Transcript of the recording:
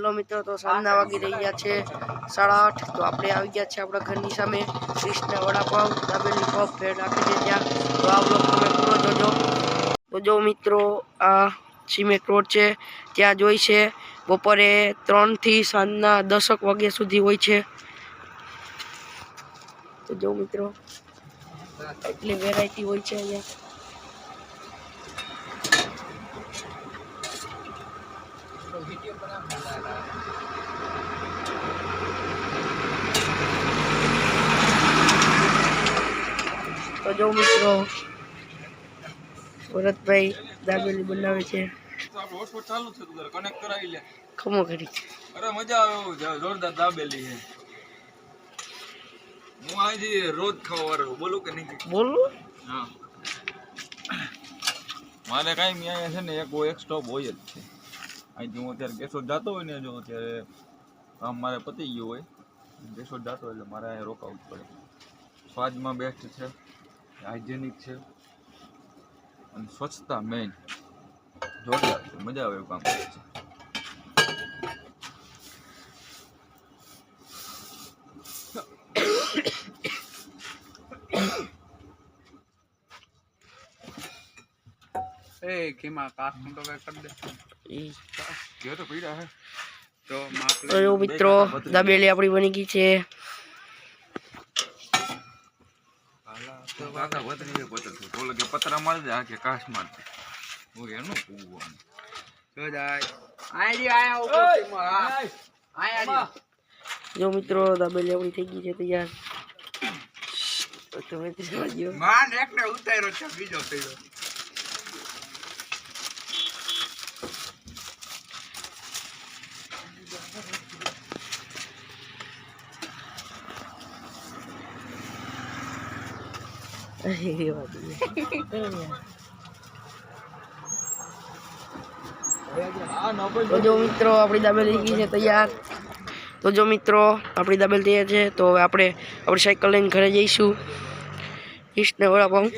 Hello મિત્રો તો સાંજના વાગી રહ્યા છે સાડા આઠ. તો આપણે આવી ગયા છે આપણા ઘરની સામે. ક્રિષ્ના વડાપાવ દાબેલી પફ ભેળ રાખી છે ત્યાં. તો આ બ્લોગ તમે પૂરો જોજો. તો જો મિત્રો આ સિમેન્ટ રોડ છે ત્યાં જોઈ છે. બપોરે ત્રણથી સાંજના દસક વાગ્યા સુધી હોય છે. તો જો મિત્રો એટલી વેરાયટી હોય છે અહીંયા. તો જો મિત્રો ભરતભાઈ દાબેલી બનાવે છે. આપણું હોટસ્પોટ ચાલુ છે. તું તારે કનેક્ટ કરાવી લે ખમો કરી અરે મજા આવે એવું છે, જોરદાર દાબેલી છે. હું અહીંથી રોજ ખાવા વાળો બોલું કે નહીં? બોલો. હા. મારે કાંઈ અહીંયા છે ને એક એક સ્ટોપ હોય જ છે. અહીંથી હું અત્યારે કેશોદ જતો હોય ને જો અત્યારે કામ મારે પતી ગયું હોય કેશોદ જતો એટલે મારે અહીંયા રોકાવું જ પડે. સ્વાદમાં બેસ્ટ છે હાઇજેનિક છે, અને સ્વચ્છતા મેઇન જોરદાર છે, મજા આવે એવું કામ કરે છે. એ કેમાં કાસ્ટ તો કઈ કરી દે. તો જો મિત્રો દાબેલી આપણી બની ગઈ છે. પતરા મારી દે આ કે કાશ માર દે. હું એનું પૂવું જો આયા આયા જો મિત્રો દાબેલી આપણી થઈ ગઈ છે તૈયાર. તમે તે સમજ્યો માન એકને ઉતાર્યો છે બીજો થયો. તો જો મિત્રો, આપણી દાબેલી ગઈ છે તૈયાર. તો જો મિત્રો, આપણી દાબેલ તૈયાર છે, તો હવે આપણે આપણી સાયકલ લઈને ઘરે જઈશું. કૃષ્ણ વડાપાઉં.